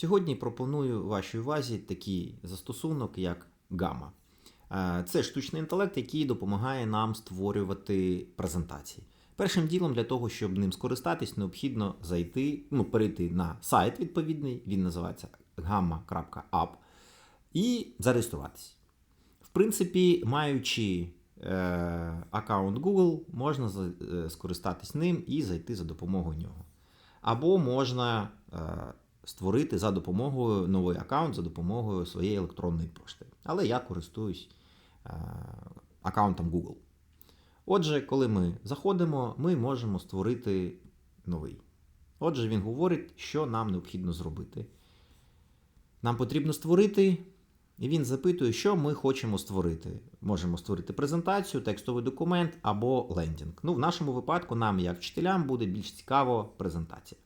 Сьогодні пропоную вашій увазі такий застосунок, як Gamma. Е, Це штучний інтелект, який допомагає нам створювати презентації. Першим ділом для того, щоб ним скористатись, необхідно зайти, ну, перейти на сайт відповідний, він називається gamma.app, і зареєструватись. В принципі, маючи е, аккаунт Google, можна е, скористатись ним і зайти за допомогою нього. Або можна е, створити за допомогою новий аккаунт за допомогою своєї електронної пошти. Але я користуюсь е, аккаунтом Google. Отже, коли ми заходимо, ми можемо створити новий. Отже, він говорить, що нам необхідно зробити. Нам потрібно створити, і він запитує, що ми хочемо створити. Можемо створити презентацію, текстовий документ або лендінг. Ну, в нашому випадку, нам, як вчителям, буде більш цікаво презентація.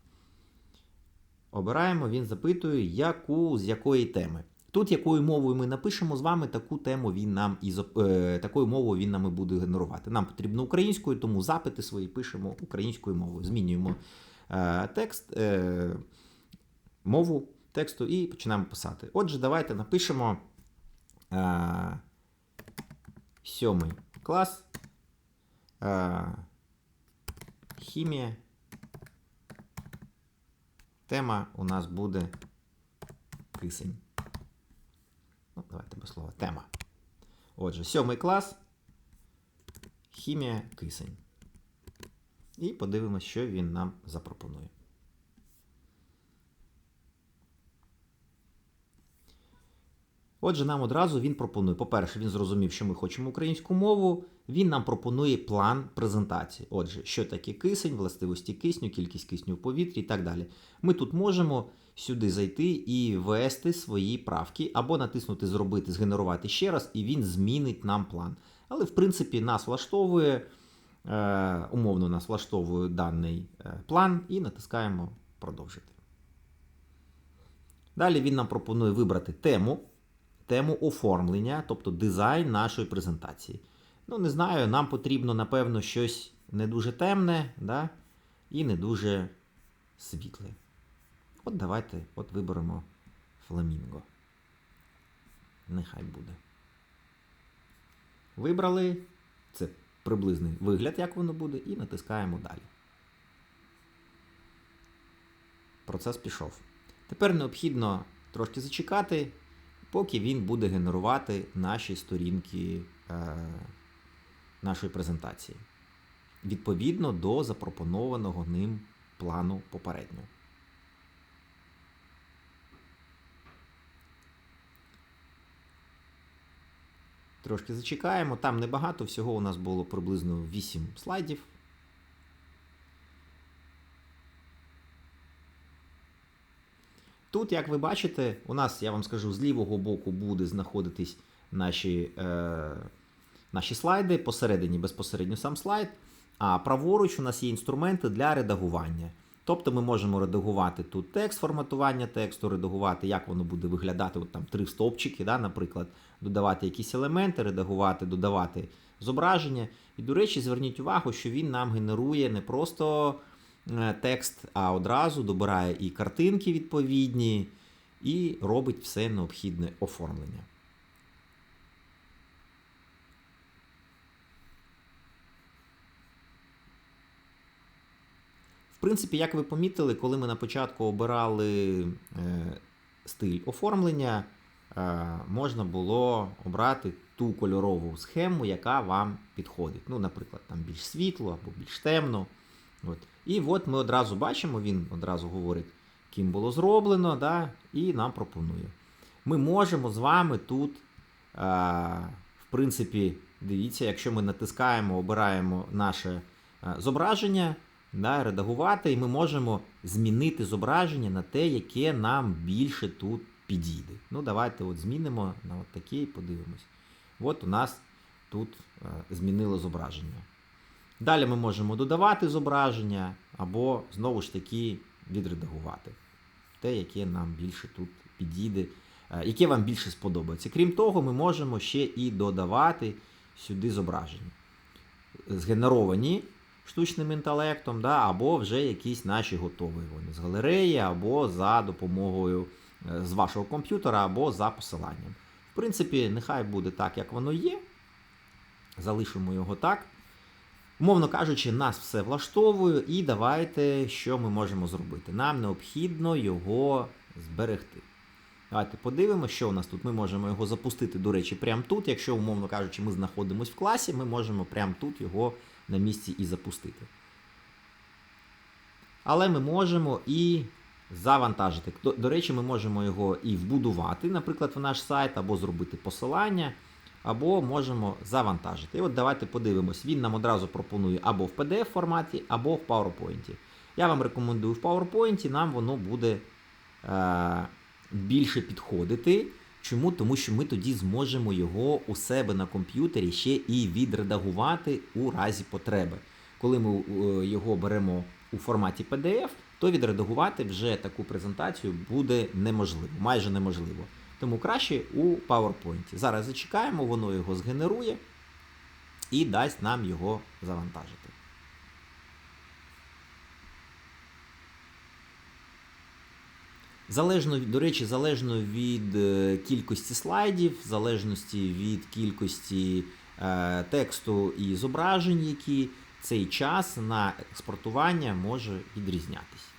Обираємо, він запитує, яку, з якої теми. Тут якою мовою ми напишемо з вами, таку тему він нам і е, такою мовою він нам і буде генерувати. Нам потрібно українською, тому запити свої пишемо українською мовою. Змінюємо е, текст, е, мову тексту і починаємо писати. Отже, давайте напишемо е, сьомий клас. Е, хімія. Тема у нас буде кисень. Ну, давайте без слова. Тема. Отже, сьомий клас. Хімія кисень. І подивимося, що він нам запропонує. Отже, нам одразу він пропонує. По-перше, він зрозумів, що ми хочемо українську мову. Він нам пропонує план презентації. Отже, що таке кисень, властивості кисню, кількість кисню в повітрі і так далі. Ми тут можемо сюди зайти і ввести свої правки, або натиснути Зробити, згенерувати ще раз, і він змінить нам план. Але, в принципі, нас влаштовує, е, умовно нас влаштовує даний е, план, і натискаємо Продовжити. Далі він нам пропонує вибрати тему, тему оформлення, тобто дизайн нашої презентації. Ну, не знаю, нам потрібно, напевно, щось не дуже темне да? і не дуже світле. От давайте от виберемо фламінго. Нехай буде. Вибрали. Це приблизний вигляд, як воно буде, і натискаємо далі. Процес пішов. Тепер необхідно трошки зачекати, поки він буде генерувати наші сторінки е, нашої презентації. Відповідно до запропонованого ним плану попередньо. Трошки зачекаємо. Там небагато, всього у нас було приблизно 8 слайдів. Тут, як ви бачите, у нас, я вам скажу, з лівого боку буде знаходитись наші, е, наші слайди, посередині безпосередньо сам слайд, а праворуч у нас є інструменти для редагування. Тобто ми можемо редагувати тут текст, форматування тексту, редагувати, як воно буде виглядати, от там три стовпчики, да, наприклад, додавати якісь елементи, редагувати, додавати зображення. І, до речі, зверніть увагу, що він нам генерує не просто текст, а одразу добирає і картинки відповідні, і робить все необхідне оформлення. В принципі, як ви помітили, коли ми на початку обирали е, стиль оформлення, е, можна було обрати ту кольорову схему, яка вам підходить. Ну, наприклад, там більш світло або більш темно. От. І от ми одразу бачимо, він одразу говорить, ким було зроблено, да, і нам пропонує. Ми можемо з вами тут, е, в принципі, дивіться, якщо ми натискаємо, обираємо наше е, зображення, да, редагувати, і ми можемо змінити зображення на те, яке нам більше тут підійде. Ну, давайте от змінимо на от таке і подивимось. От у нас тут е, змінило зображення. Далі ми можемо додавати зображення, або знову ж таки відредагувати. Те, яке нам більше тут підійде, е, яке вам більше сподобається. Крім того, ми можемо ще і додавати сюди зображення. Згенеровані штучним інтелектом, да, або вже якісь наші готові вони з галереї, або за допомогою е, з вашого комп'ютера або за посиланням. В принципі, нехай буде так, як воно є. Залишимо його так. Умовно кажучи, нас все влаштовує, і давайте, що ми можемо зробити. Нам необхідно його зберегти. Давайте подивимося, що у нас тут. Ми можемо його запустити, до речі, прямо тут. Якщо, умовно кажучи, ми знаходимося в класі, ми можемо прямо тут його на місці і запустити. Але ми можемо і завантажити. До, до речі, ми можемо його і вбудувати, наприклад, в наш сайт, або зробити посилання, або можемо завантажити. І от давайте подивимось. Він нам одразу пропонує або в PDF форматі, або в PowerPoint. Я вам рекомендую в PowerPoint, нам воно буде е, більше підходити. Чому? Тому що ми тоді зможемо його у себе на комп'ютері ще і відредагувати у разі потреби. Коли ми е, його беремо у форматі PDF, то відредагувати вже таку презентацію буде неможливо, майже неможливо. Тому краще у PowerPoint. Зараз зачекаємо, воно його згенерує і дасть нам його завантажити. Залежно, до речі, залежно від е, кількості слайдів, залежності від кількості е, тексту і зображень, які цей час на експортування може відрізнятися.